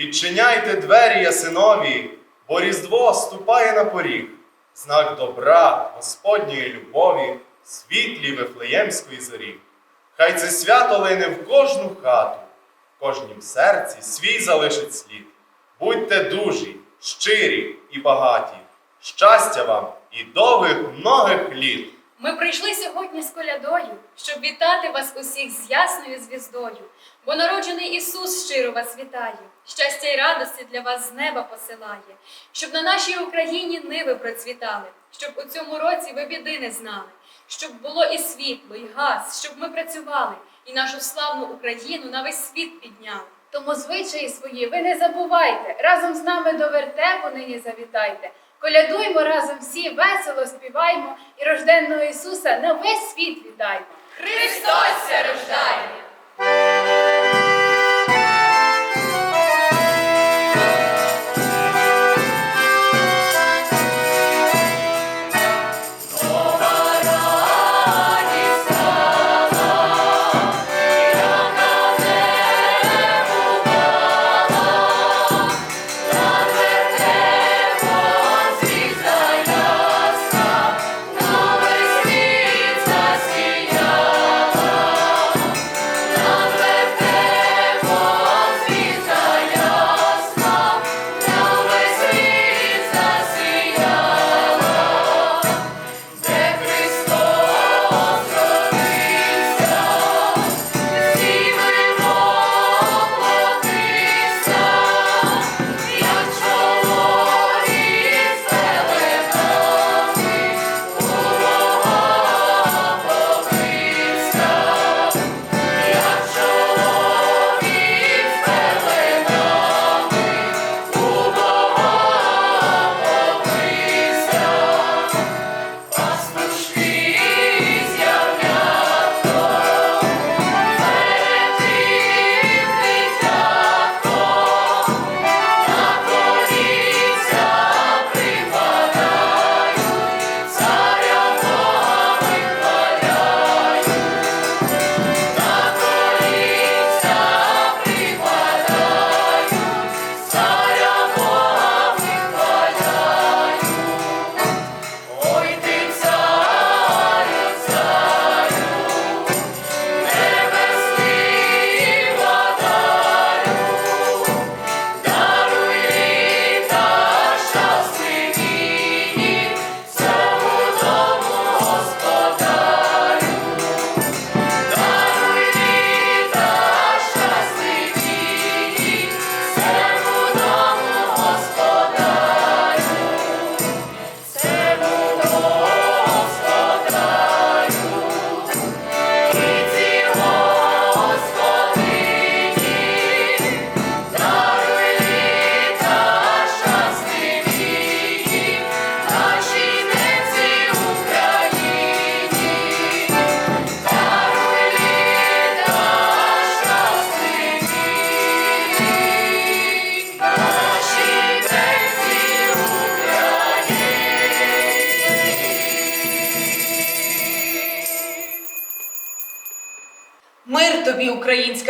Відчиняйте двері ясинові, бо Різдво ступає на поріг, знак добра, Господньої любові, світлі Вифлеємської зорі. Хай це свято лине в кожну хату, в кожнім серці свій залишить слід. Будьте дужі, щирі і багаті, щастя вам і довгих многих літ. Ми прийшли сьогодні з колядою, щоб вітати вас усіх з ясною звіздою, бо народжений Ісус щиро вас вітає, щастя й радості для вас з неба посилає, щоб на нашій Україні ниви процвітали, щоб у цьому році ви біди не знали, щоб було і світло, і газ, щоб ми працювали, і нашу славну Україну на весь світ підняли. Тому звичаї свої ви не забувайте, разом з нами до вертепу нині завітайте. Колядуймо разом всі, весело співаймо і рожденного Ісуса на весь світ вітаймо. Христос рождає!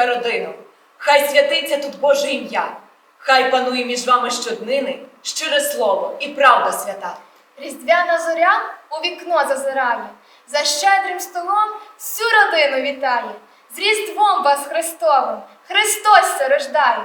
Українська родино, хай святиться тут Боже ім'я, хай панує між вами щоднини щире слово і правда свята. Різдвяна зоря у вікно зазирає, за щедрим столом всю родину вітає. З Різдвом вас Христовим, Христос рождає.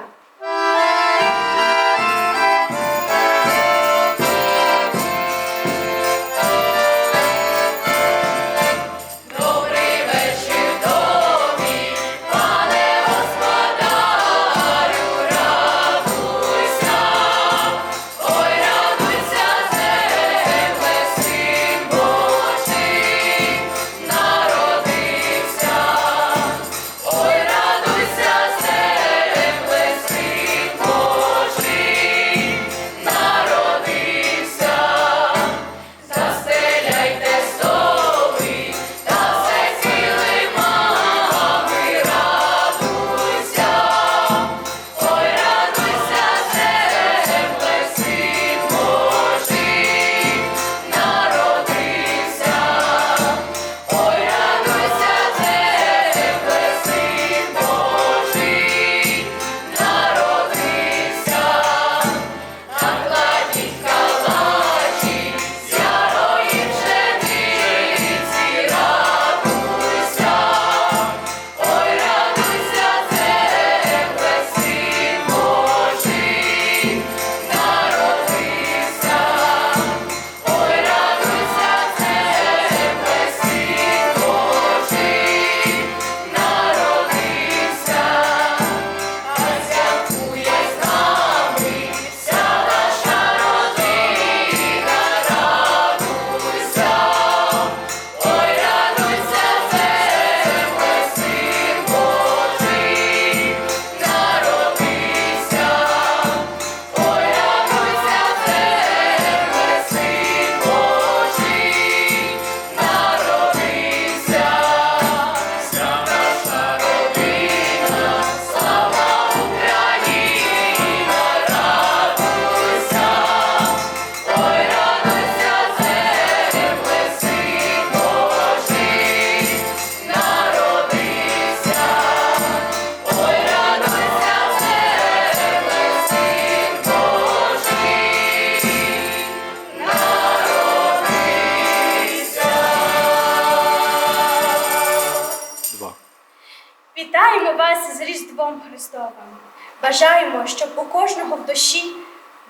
Різдвом Христовим. Бажаємо, щоб у кожного в душі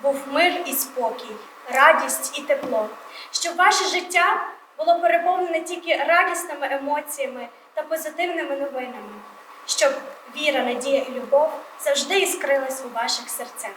був мир і спокій, радість і тепло, щоб ваше життя було переповнене тільки радісними емоціями та позитивними новинами, щоб віра, надія і любов завжди іскрилась у ваших серцях.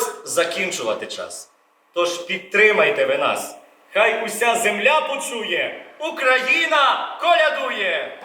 Ось закінчувати час. Тож підтримайте ви нас. Хай уся земля почує, Україна колядує!